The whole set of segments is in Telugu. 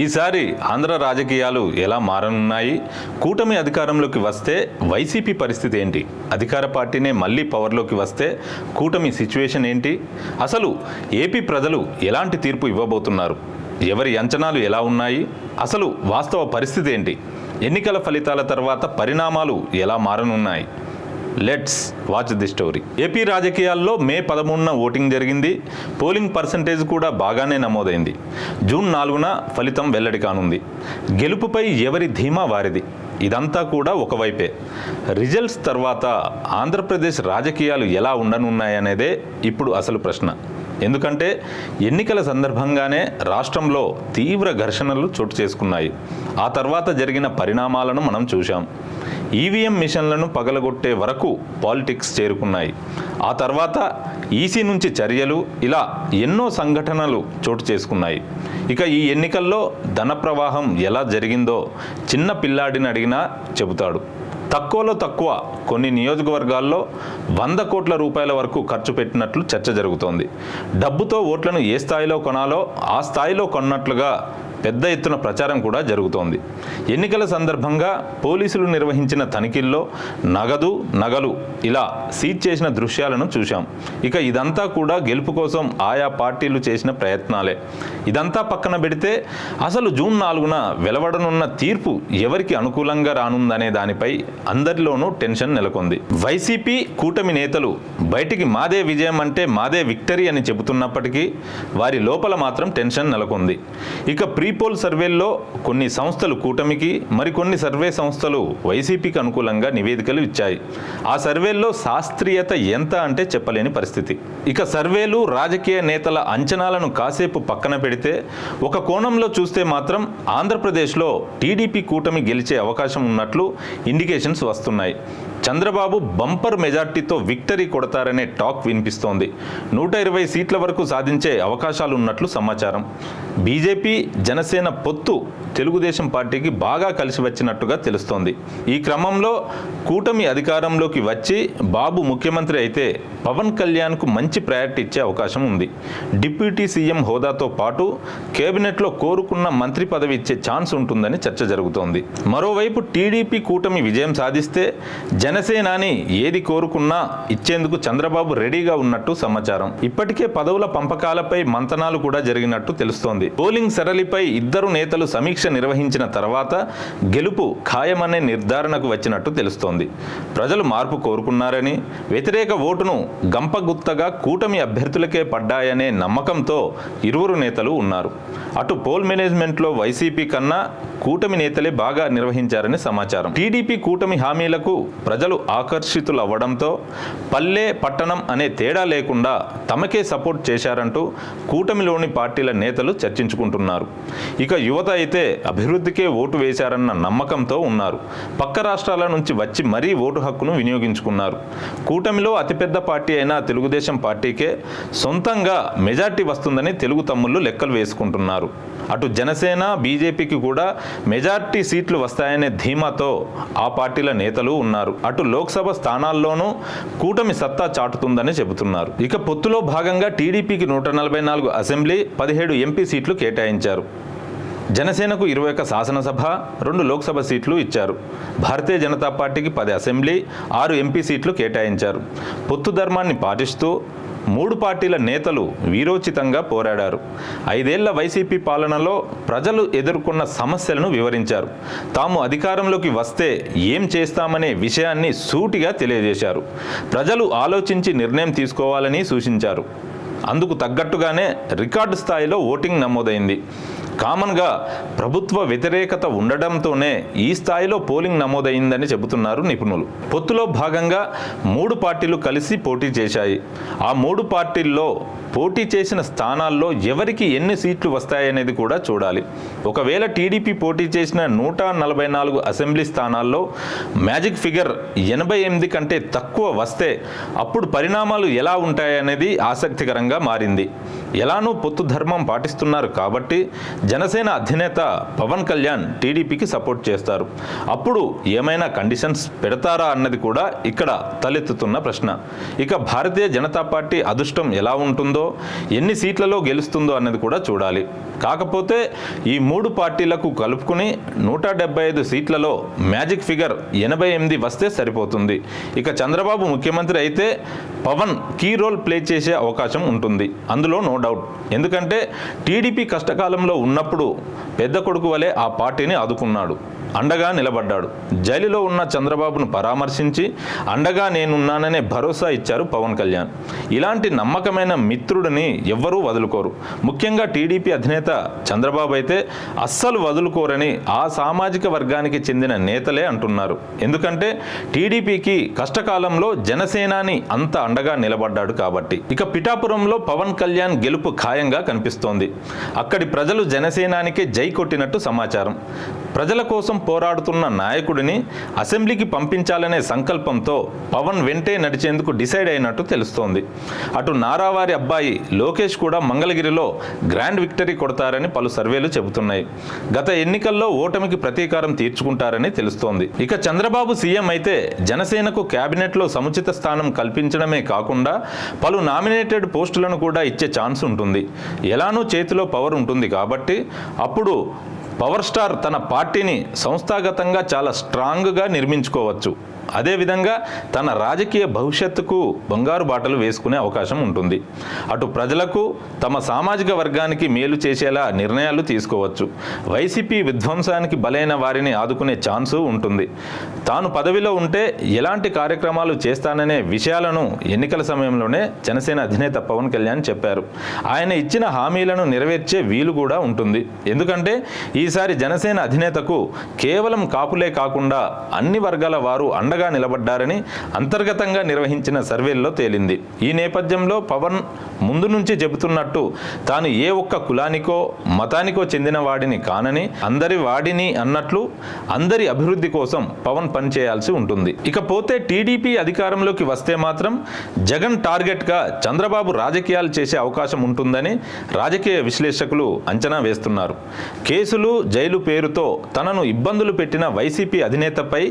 ఈసారి ఆంధ్ర రాజకీయాలు ఎలా మారనున్నాయి? కూటమి అధికారంలోకి వస్తే వైసీపీ పరిస్థితి ఏంటి? అధికార పార్టీనే మళ్ళీ పవర్లోకి వస్తే కూటమి సిచ్యువేషన్ ఏంటి? అసలు ఏపీ ప్రజలు ఎలాంటి తీర్పు ఇవ్వబోతున్నారు? ఎవరి అంచనాలు ఎలా ఉన్నాయి? అసలు వాస్తవ పరిస్థితి ఏంటి? ఎన్నికల ఫలితాల తర్వాత పరిణామాలు ఎలా మారనున్నాయి? Let's watch the story. AP రాజకీయాల్లో మే పదమూడున ఓటింగ్ జరిగింది. పోలింగ్ పర్సంటేజ్ కూడా బాగానే నమోదైంది. జూన్ నాలుగున ఫలితం వెల్లడి కానుంది. గెలుపుపై ఎవరి ధీమా వారిది? ఇదంతా కూడా ఒకవైపే. రిజల్ట్స్ తర్వాత ఆంధ్రప్రదేశ్ రాజకీయాలు ఎలా ఉండనున్నాయనేదే ఇప్పుడు అసలు ప్రశ్న. ఎందుకంటే ఎన్నికల సందర్భంగానే రాష్ట్రంలో తీవ్ర ఘర్షణలు చోటు చేసుకున్నాయి. ఆ తర్వాత జరిగిన పరిణామాలను మనం చూశాం. ఈవీఎం మిషన్లను పగలగొట్టే వరకు పాలిటిక్స్ చేరుకున్నాయి. ఆ తర్వాత ఈసీ నుంచి చర్యలు ఇలా ఎన్నో సంఘటనలు చోటు చేసుకున్నాయి. ఇక ఈ ఎన్నికల్లో ధన ప్రవాహం ఎలా జరిగిందో చిన్న పిల్లాడిని అడిగినా చెబుతాడు. తక్కువలో తక్కువ కొన్ని నియోజకవర్గాల్లో వంద కోట్ల రూపాయల వరకు ఖర్చు పెట్టినట్లు చర్చ జరుగుతోంది. డబ్బుతో ఓట్లను ఏ స్థాయిలో కొనాలో ఆ స్థాయిలో కొన్నట్లుగా పెద్ద ఎత్తున ప్రచారం కూడా జరుగుతోంది. ఎన్నికల సందర్భంగా పోలీసులు నిర్వహించిన తనిఖీల్లో నగదు నగలు ఇలా సీజ్ చేసిన దృశ్యాలను చూశాం. ఇక ఇదంతా కూడా గెలుపు కోసం ఆయా పార్టీలు చేసిన ప్రయత్నాలే. ఇదంతా పక్కన పెడితే అసలు జూన్ నాలుగున వెలువడనున్న తీర్పు ఎవరికి అనుకూలంగా రానుందనే దానిపై అందరిలోనూ టెన్షన్ నెలకొంది. వైసీపీ కూటమి నేతలు బయటికి మాదే విజయం అంటే మాదే విక్టరీ అని చెబుతున్నప్పటికీ వారి లోపల మాత్రం టెన్షన్ నెలకొంది. ఇక ప్రీ ప్రీపోల్ సర్వేల్లో కొన్ని సంస్థలు కూటమికి మరికొన్ని సర్వే సంస్థలు వైసీపీకి అనుకూలంగా నివేదికలు ఇచ్చాయి. ఆ సర్వేల్లో శాస్త్రీయత ఎంత అంటే చెప్పలేని పరిస్థితి. ఇక సర్వేలు రాజకీయ నేతల అంచనాలను కాసేపు పక్కన పెడితే ఒక కోణంలో చూస్తే మాత్రం ఆంధ్రప్రదేశ్లో టీడీపీ కూటమి గెలిచే అవకాశం ఉన్నట్లు ఇండికేషన్స్ వస్తున్నాయి. చంద్రబాబు బంపర్ మెజార్టీతో విక్టరీ కొడతారనే టాక్ వినిపిస్తోంది. నూట ఇరవై సీట్ల వరకు సాధించే అవకాశాలు ఉన్నట్లు సమాచారం. బీజేపీ జనసేన పొత్తు తెలుగుదేశం పార్టీకి బాగా కలిసి వచ్చినట్టుగా తెలుస్తోంది. ఈ క్రమంలో కూటమి అధికారంలోకి వచ్చి బాబు ముఖ్యమంత్రి అయితే పవన్ కళ్యాణ్కు మంచి ప్రయారిటీ ఇచ్చే అవకాశం ఉంది. డిప్యూటీ సీఎం హోదాతో పాటు కేబినెట్లో కోరుకున్న మంత్రి పదవి ఇచ్చే ఛాన్స్ ఉంటుందని చర్చ జరుగుతోంది. మరోవైపు టీడీపీ కూటమి విజయం సాధిస్తే జనసేనాని ఏది కోరుకున్నా ఇచ్చేందుకు చంద్రబాబు రెడీగా ఉన్నట్టు సమాచారం. ఇప్పటికే పదవుల పంపకాలపై మంతనాలు కూడా జరిగినట్టు తెలుస్తోంది. పోలింగ్ సరళిపై ఇద్దరు నేతలు సమీక్ష నిర్వహించిన తర్వాత గెలుపు ఖాయమనే నిర్ధారణకు వచ్చినట్టు తెలుస్తోంది. ప్రజలు మార్పు కోరుకున్నారని వ్యతిరేక ఓటును గంపగుత్తగా కూటమి అభ్యర్థులకే పడ్డాయనే నమ్మకంతో ఇరువురు నేతలు ఉన్నారు. అటు పోల్ మేనేజ్మెంట్లో వైసీపీ కన్నా కూటమి నేతలే బాగా నిర్వహించారని సమాచారం. టీడీపీ కూటమి హామీలకు ప్రజలు ఆకర్షితులవ్వడంతో పల్లె పట్టణం అనే తేడా లేకుండా తమకే సపోర్ట్ చేశారంటూ కూటమిలోని పార్టీల నేతలు చర్చించుకుంటున్నారు. ఇక యువత అయితే అభివృద్ధికే ఓటు వేశారన్న నమ్మకంతో ఉన్నారు. పక్క రాష్ట్రాల నుంచి వచ్చి మరీ ఓటు హక్కును వినియోగించుకున్నారు. కూటమిలో అతిపెద్ద పార్టీ అయినా తెలుగుదేశం పార్టీకే సొంతంగా మెజార్టీ వస్తుందని తెలుగు తమ్ముళ్ళు లెక్కలు వేసుకుంటున్నారు. అటు జనసేన బీజేపీకి కూడా మెజార్టీ సీట్లు వస్తాయనే ధీమాతో ఆ పార్టీల నేతలు ఉన్నారు. అటు లోక్సభ స్థానాల్లోనూ కూటమి సత్తా చాటుతుందని చెబుతున్నారు. ఇక పొత్తులో భాగంగా టీడీపీకి నూట నలభై నాలుగు అసెంబ్లీ పదిహేడు ఎంపీ సీట్లు కేటాయించారు. జనసేనకు ఇరవై ఒక్క శాసనసభ రెండు లోక్సభ సీట్లు ఇచ్చారు. భారతీయ జనతా పార్టీకి పది అసెంబ్లీ ఆరు ఎంపీ సీట్లు కేటాయించారు. పొత్తు ధర్మాన్ని పాటిస్తూ మూడు పార్టీల నేతలు వీరోచితంగా పోరాడారు. ఐదేళ్ళ వైసీపీ పాలనలో ప్రజలు ఎదుర్కొన్న సమస్యలను వివరించారు. తాము అధికారంలోకి వస్తే ఏం చేస్తామనే విషయాన్ని సూటిగా తెలియజేశారు. ప్రజలు ఆలోచించి నిర్ణయం తీసుకోవాలని సూచించారు. అందుకు తగ్గట్టుగానే రికార్డు స్థాయిలో ఓటింగ్ నమోదైంది. కామన్గా ప్రభుత్వ వ్యతిరేకత ఉండడంతోనే ఈ స్థాయిలో పోలింగ్ నమోదైందని చెబుతున్నారు నిపుణులు. పొత్తులో భాగంగా మూడు పార్టీలు కలిసి పోటీ చేశాయి. ఆ మూడు పార్టీల్లో పోటీ చేసిన స్థానాల్లో ఎవరికి ఎన్ని సీట్లు వస్తాయనేది కూడా చూడాలి. ఒకవేళ టీడీపీ పోటీ చేసిన నూట నలభై నాలుగు అసెంబ్లీ స్థానాల్లో మ్యాజిక్ ఫిగర్ ఎనభై ఎనిమిది కంటే తక్కువ వస్తే అప్పుడు పరిణామాలు ఎలా ఉంటాయనేది ఆసక్తికరంగా మారింది. ఎలానూ పొత్తు ధర్మం పాటిస్తున్నారు కాబట్టి జనసేన అధినేత పవన్ కళ్యాణ్ టీడీపీకి సపోర్ట్ చేస్తారు. అప్పుడు ఏమైనా కండిషన్స్ పెడతారా అన్నది కూడా ఇక్కడ తలెత్తుతున్న ప్రశ్న. ఇక భారతీయ జనతా పార్టీ అదృష్టం ఎలా ఉంటుందో ఎన్ని సీట్లలో గెలుస్తుందో అన్నది కూడా చూడాలి. కాకపోతే ఈ మూడు పార్టీలకు కలుపుకుని నూట డెబ్బై ఐదు సీట్లలో మ్యాజిక్ ఫిగర్ ఎనభై ఎనిమిది వస్తే సరిపోతుంది. ఇక చంద్రబాబు ముఖ్యమంత్రి అయితే పవన్ కీ రోల్ ప్లే చేసే అవకాశం ఉంటుంది. అందులో నో డౌట్ ఎందుకంటే టీడీపీ కష్టకాలంలో ఉన్నప్పుడు పెద్ద కొడుకు వలె ఆ పార్టీని ఆదుకున్నాడు. అండగా నిలబడ్డాడు. జైలులో ఉన్న చంద్రబాబును పరామర్శించి అండగా నేనున్నాననే భరోసా ఇచ్చారు పవన్ కళ్యాణ్. ఇలాంటి నమ్మకమైన మిత్రుడిని ఎవ్వరూ వదులుకోరు. ముఖ్యంగా టీడీపీ అధినేత చంద్రబాబు అయితే అస్సలు వదులుకోరని ఆ సామాజిక వర్గానికి చెందిన నేతలే అంటున్నారు. ఎందుకంటే టీడీపీకి కష్టకాలంలో జనసేనాని అంత అండగా నిలబడ్డాడు కాబట్టి. ఇక పిఠాపురంలో పవన్ కళ్యాణ్ గెలుపు ఖాయంగా కనిపిస్తోంది. అక్కడి ప్రజలు జనసేనానికే జై కొట్టినట్టు సమాచారం. ప్రజల కోసం పోరాడుతున్న నాయకుడిని అసెంబ్లీకి పంపించాలనే సంకల్పంతో పవన్ వెంటే నడిచేందుకు డిసైడ్ అయినట్టు తెలుస్తోంది. అటు నారావారి అబ్బాయి లోకేష్ కూడా మంగళగిరిలో గ్రాండ్ విక్టరీ కొడతారని పలు సర్వేలు చెబుతున్నాయి. గత ఎన్నికల్లో ఓటమికి ప్రతీకారం తీర్చుకుంటారని తెలుస్తోంది. ఇక చంద్రబాబు సీఎం అయితే జనసేనకు కేబినెట్లో సముచిత స్థానం కల్పించడమే కాకుండా పలు నామినేటెడ్ పోస్టులను కూడా ఇచ్చే ఛాన్స్ ఉంటుంది. ఎలానూ చేతిలో పవర్ ఉంటుంది కాబట్టి అప్పుడు పవర్ స్టార్ తన పార్టీని సంస్థాగతంగా చాలా స్ట్రాంగ్గా నిర్మించుకోవచ్చు. అదేవిధంగా తన రాజకీయ భవిష్యత్తుకు బంగారు బాటలు వేసుకునే అవకాశం ఉంటుంది. అటు ప్రజలకు తమ సామాజిక వర్గానికి మేలు చేసేలా నిర్ణయాలు తీసుకోవచ్చు. వైసీపీ విధ్వంసానికి బలైన వారిని ఆదుకునే ఛాన్సు ఉంటుంది. తాను పదవిలో ఉంటే ఎలాంటి కార్యక్రమాలు చేస్తాననే విషయాలను ఎన్నికల సమయంలోనే జనసేన అధినేత పవన్ కళ్యాణ్ చెప్పారు. ఆయన ఇచ్చిన హామీలను నెరవేర్చే వీలు కూడా ఉంటుంది. ఎందుకంటే ఈసారి జనసేన అధినేతకు కేవలం కాపులే కాకుండా అన్ని వర్గాల వారు అండగా నిలబడ్డారని అంతర్గతంగా నిర్వహించిన సర్వేల్లో తేలింది. ఈ నేపథ్యంలో పవన్ ముందు నుంచి చెబుతున్నట్టు తాను ఏ ఒక్క కులానికో మతానికో చెందిన వాడిని కానని అందరి వాడిని అన్నట్లు అందరి అభివృద్ధి కోసం పవన్ పనిచేయాల్సి ఉంటుంది. ఇకపోతే టీడీపీ అధికారంలోకి వస్తే మాత్రం జగన్ టార్గెట్గా చంద్రబాబు రాజకీయాలు చేసే అవకాశం ఉంటుందని రాజకీయ విశ్లేషకులు అంచనా వేస్తున్నారు. కేసులు జైలు పేరుతో తనను ఇబ్బందులు పెట్టిన వైసీపీ అధినేతపై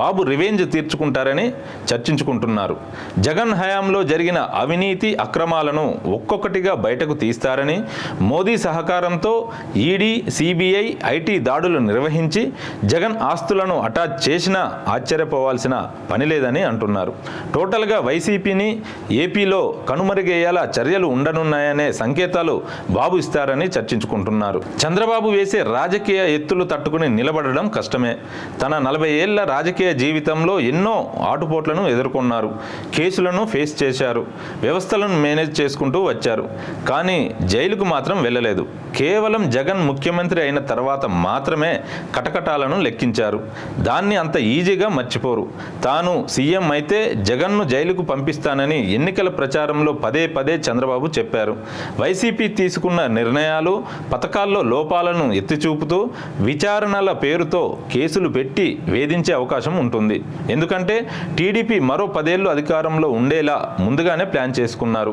బాబు రివెంజ్ తీర్చుకుంటారని చర్చించుకుంటున్నారు. జగన్ హయాంలో జరిగిన అవినీతి అక్రమాలను ఒక్కొక్కటిగా బయటకు తీస్తారని మోదీ సహకారంతో ఈడీ సిబిఐ ఐటీ దాడులు నిర్వహించి జగన్ ఆస్తులను అటాచ్ చేసినా ఆశ్చర్యపోవాల్సిన పని లేదని అంటున్నారు. టోటల్గా వైసీపీని ఏపీలో కనుమరుగేయాల చర్యలు ఉండనున్నాయనే సంకేతాలు బాబు ఇస్తారని చర్చించుకుంటున్నారు. చంద్రబాబు వేసే రాజకీయ ఎత్తులు తట్టుకుని నిలబడడం కష్టమే. తన నలభై ఏళ్ళ రాజకీయ జీవితంలో ఎన్నో ఆటుపోట్లను ఎదుర్కొన్నారు కేసులను ఫేస్ చేశారు వ్యవస్థలను మేనేజ్ చేసుకుంటూ వచ్చారు. కానీ జైలుకు మాత్రం వెళ్ళలేదు. కేవలం జగన్ ముఖ్యమంత్రి అయిన తర్వాత మాత్రమే కటకటాలను లెక్కించారు. దాన్ని అంత ఈజీగా మర్చిపోరు. తాను సీఎం అయితే జగన్ను జైలుకు పంపిస్తానని ఎన్నికల ప్రచారంలో పదే పదే చంద్రబాబు చెప్పారు. వైసీపీ తీసుకున్న నిర్ణయాలు పథకాల్లో లోపాలను ఎత్తి చూపుతూ విచారణల పేరుతో కేసులు పెట్టి వేధించే అవకాశం ఉంటుంది. ఎందుకంటే టీడీపీ మరో పదేళ్ళు అధికారంలో ఉండేలా ముందుగానే ప్లాన్ చేసుకున్నారు.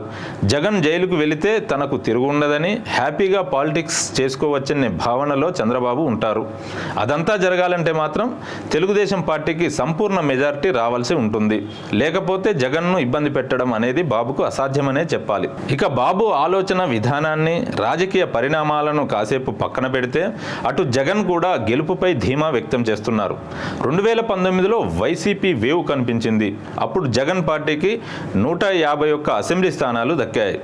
జగన్ జైలుకు వెళితే తనకు తిరుగుండదని హ్యాపీగా పాలిటిక్స్ చేసుకోవచ్చనే భావనలో చంద్రబాబు ఉంటారు. అదంతా జరగాలంటే మాత్రం తెలుగుదేశం పార్టీకి సంపూర్ణ మెజారిటీ రావాల్సి ఉంటుంది. లేకపోతే జగన్ను ఇబ్బంది పెట్టడం అనేది బాబుకు అసాధ్యమనే చెప్పాలి. ఇక బాబు ఆలోచన విధానాన్ని రాజకీయ పరిణామాలను కాసేపు పక్కన పెడితే అటు జగన్ కూడా గెలుపుపై ధీమా వ్యక్తం చేస్తున్నారు. రెండు వేల పంతొమ్మిదిలో వై వైసీపీ వేవ్ కనిపించింది. అప్పుడు జగన్ పార్టీకి నూట యాభై ఒక్క అసెంబ్లీ స్థానాలు దక్కాయి.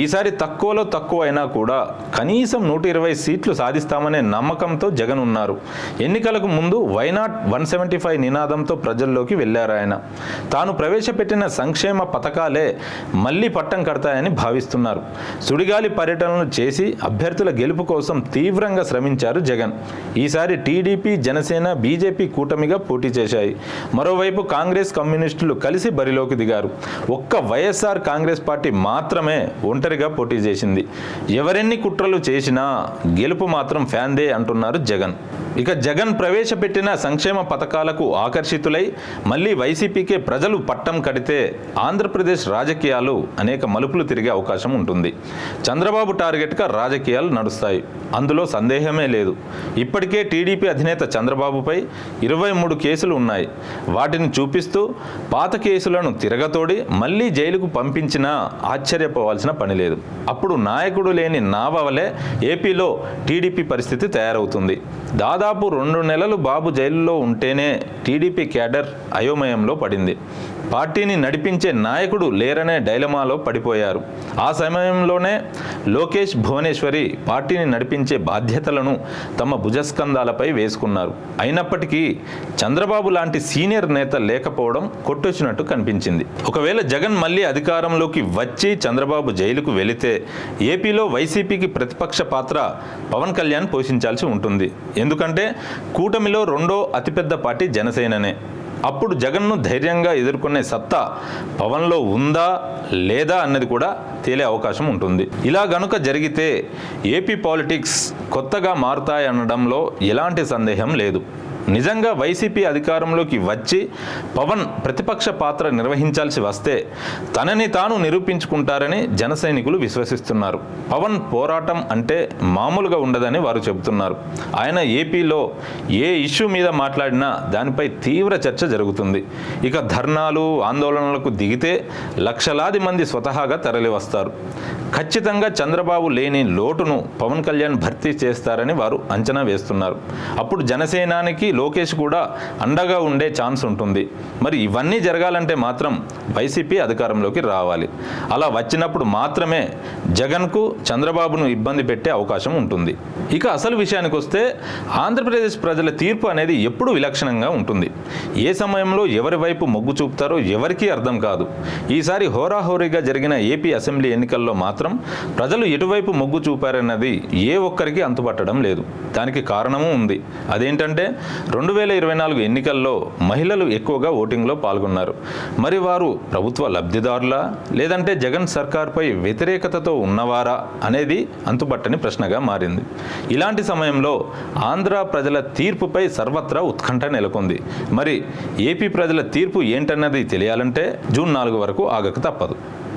ఈసారి తక్కువలో తక్కువ అయినా కూడా కనీసం నూట ఇరవై సీట్లు సాధిస్తామనే నమ్మకంతో జగన్ ఉన్నారు. ఎన్నికలకు ముందు వైనాట్ వన్ సెవెంటీ ఫైవ్ నినాదంతో ప్రజల్లోకి వెళ్ళారు ఆయన. తాను ప్రవేశపెట్టిన సంక్షేమ పథకాలే మళ్ళీ పట్టం కడతాయని భావిస్తున్నారు. సుడిగాలి పర్యటనలు చేసి అభ్యర్థుల గెలుపు కోసం తీవ్రంగా శ్రమించారు జగన్. ఈసారి టీడీపీ జనసేన బీజేపీ కూటమిగా పోటీ చేశాయి. మరోవైపు కాంగ్రెస్ కమ్యూనిస్టులు కలిసి బరిలోకి దిగారు. ఒక్క వైఎస్ఆర్ కాంగ్రెస్ పార్టీ మాత్రమే ఒంటరిగా పోటీ చేసింది. ఎవరెన్ని కుట్రలు చేసినా గెలుపు మాత్రం ఫ్యాన్దే అంటున్నారు జగన్. ఇక జగన్ ప్రవేశపెట్టిన సంక్షేమ పథకాలకు ఆకర్షితులై మళ్ళీ వైసీపీకే ప్రజలు పట్టం కడితే ఆంధ్రప్రదేశ్ రాజకీయాలు అనేక మలుపులు తిరిగే అవకాశం ఉంటుంది. చంద్రబాబు టార్గెట్గా రాజకీయాలు నడుస్తాయి. అందులో సందేహమే లేదు. ఇప్పటికే టీడీపీ అధినేత చంద్రబాబుపై ఇరవై మూడు కేసులు ఉన్నాయి. వాటిని చూపిస్తూ పాత కేసులను తిరగతోడి మళ్ళీ జైలుకు పంపించినా ఆశ్చర్యపోవాల్సిన పని లేదు. అప్పుడు నాయకుడు లేని నావవలే ఏపీలో టీడీపీ పరిస్థితి తయారవుతుంది. దాదాపు రెండు నెలలు బాబు జైలులో ఉంటేనే టీడీపీ క్యాడర్ అయోమయంలో పడింది. పార్టీని నడిపించే నాయకుడు లేరనే డైలమాలో పడిపోయారు. ఆ సమయంలోనే లోకేష్ భువనేశ్వరి పార్టీని నడిపించే బాధ్యతలను తమ భుజస్కంధాలపై వేసుకున్నారు. అయినప్పటికీ చంద్రబాబు లాంటి సీనియర్ నేత లేకపోవడం కొట్టొచ్చినట్టు కనిపించింది. ఒకవేళ జగన్ మళ్ళీ అధికారంలోకి వచ్చి చంద్రబాబు జైలుకు వెళితే ఏపీలో వైసీపీకి ప్రతిపక్ష పాత్ర పవన్ కళ్యాణ్ పోషించాల్సి ఉంటుంది. ఎందుకంటే కూటమిలో రెండో అతిపెద్ద పార్టీ జనసేననే. అప్పుడు జగన్ను ధైర్యంగా ఎదుర్కొనే సత్తా పవన్లో ఉందా లేదా అన్నది కూడా తేలే అవకాశం ఉంటుంది. ఇలా గనుక జరిగితే ఏపీ పాలిటిక్స్ కొత్తగా మారుతాయనడంలో ఎలాంటి సందేహం లేదు. నిజంగా వైసీపీ అధికారంలోకి వచ్చి పవన్ ప్రతిపక్ష పాత్ర నిర్వహించాల్సి వస్తే తనని తాను నిరూపించుకుంటారని జనసైనికులు విశ్వసిస్తున్నారు. పవన్ పోరాటం అంటే మామూలుగా ఉండదని వారు చెబుతున్నారు. ఆయన ఏపీలో ఏ ఇష్యూ మీద మాట్లాడినా దానిపై తీవ్ర చర్చ జరుగుతుంది. ఇక ధర్నాలు ఆందోళనలకు దిగితే లక్షలాది మంది స్వతహాగా తరలివస్తారు. ఖచ్చితంగా చంద్రబాబు లేని లోటును పవన్ కళ్యాణ్ భర్తీ చేస్తారని వారు అంచనా వేస్తున్నారు. అప్పుడు జనసేనానికి లోకేష్ కూడా అండగా ఉండే ఛాన్స్ ఉంటుంది. మరి ఇవన్నీ జరగాలంటే మాత్రం వైసీపీ అధికారంలోకి రావాలి. అలా వచ్చినప్పుడు మాత్రమే జగన్కు చంద్రబాబును ఇబ్బంది పెట్టే అవకాశం ఉంటుంది. ఇక అసలు విషయానికి వస్తే ఆంధ్రప్రదేశ్ ప్రజల తీర్పు అనేది ఎప్పుడు విలక్షణంగా ఉంటుంది. ఏ సమయంలో ఎవరి వైపు మొగ్గు చూపుతారో ఎవరికీ అర్థం కాదు. ఈసారి హోరాహోరీగా జరిగిన ఏపీ అసెంబ్లీ ఎన్నికల్లో మాత్రం ప్రజలు ఎటువైపు మొగ్గు చూపారన్నది ఏ ఒక్కరికి అంతుపట్టడం లేదు. దానికి కారణము ఉంది. అదేంటంటే రెండు వేల ఇరవై నాలుగు ఎన్నికల్లో మహిళలు ఎక్కువగా ఓటింగ్లో పాల్గొన్నారు. మరి వారు ప్రభుత్వ లబ్ధిదారులా? లేదంటే జగన్ సర్కార్పై వ్యతిరేకతతో ఉన్నవారా? అనేది అంతుబట్టని ప్రశ్నగా మారింది. ఇలాంటి సమయంలో ఆంధ్ర ప్రజల తీర్పుపై సర్వత్రా ఉత్కంఠ నెలకొంది. మరి ఏపీ ప్రజల తీర్పు ఏంటన్నది తెలియాలంటే జూన్ నాలుగు వరకు ఆగక తప్పదు.